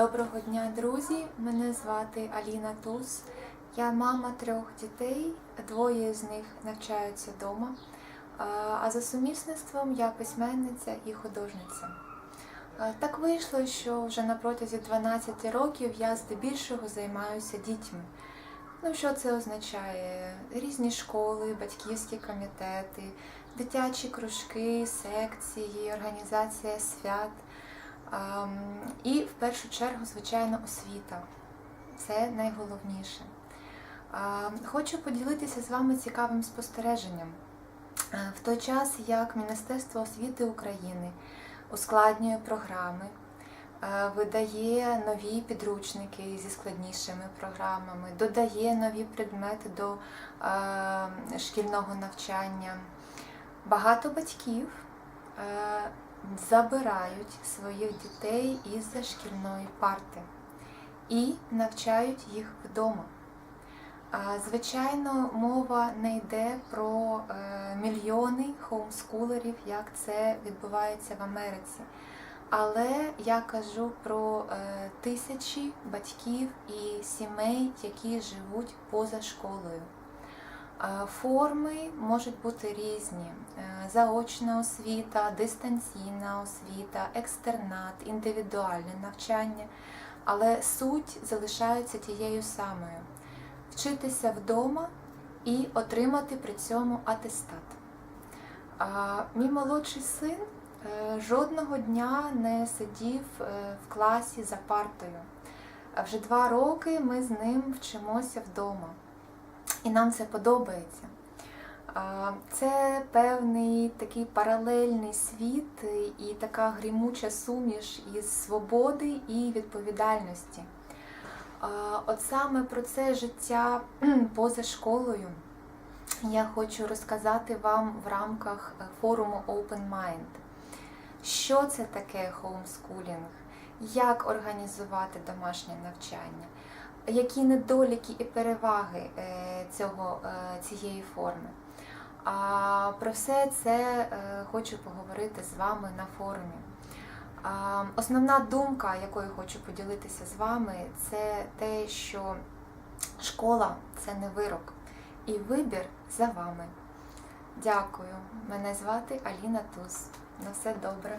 Доброго дня, друзі! Мене звати Аліна Туз. Я мама трьох дітей, двоє з них навчаються вдома. А за сумісництвом я письменниця і художниця. Так вийшло, що вже на протязі 12 років я здебільшого займаюся дітьми. Ну, що це означає? Різні школи, батьківські комітети, дитячі кружки, секції, організація свят. І в першу чергу, звичайно, освіта. Це найголовніше. Хочу поділитися з вами цікавим спостереженням. Е, В той час, як Міністерство освіти України ускладнює програми, е, видає нові підручники зі складнішими програмами, додає нові предмети до е, шкільного навчання. Багато батьків е, забирають своїх дітей із шкільної парти і навчають їх вдома. Звичайно, мова не йде про е, мільйони хоумскулерів, як це відбувається в Америці. Але я кажу про е, тисячі батьків і сімей, які живуть поза школою. Форми можуть бути різні: Е, заочна освіта, дистанційна освіта, екстернат, індивідуальне навчання, але суть залишається тією самою: вчитися вдома і отримати при цьому атестат. Мій молодший син е, жодного дня не сидів е, в класі за партою. Вже два роки ми з ним вчимося вдома. І нам це подобається. Це певний такий паралельний світ і така грімуча суміш із свободи і відповідальності. От саме про це життя поза школою я хочу розказати вам в рамках е, форуму Open Mind. Що це таке хоумскулінг? Як організувати домашнє навчання? Які недоліки і переваги е, цього, е, цієї форми. А про все це е, хочу поговорити з вами на форумі. Основна думка, якою хочу поділитися з вами, це те, що школа це не вирок, і вибір за вами. Дякую. Мене звати Аліна Туз. На все добре.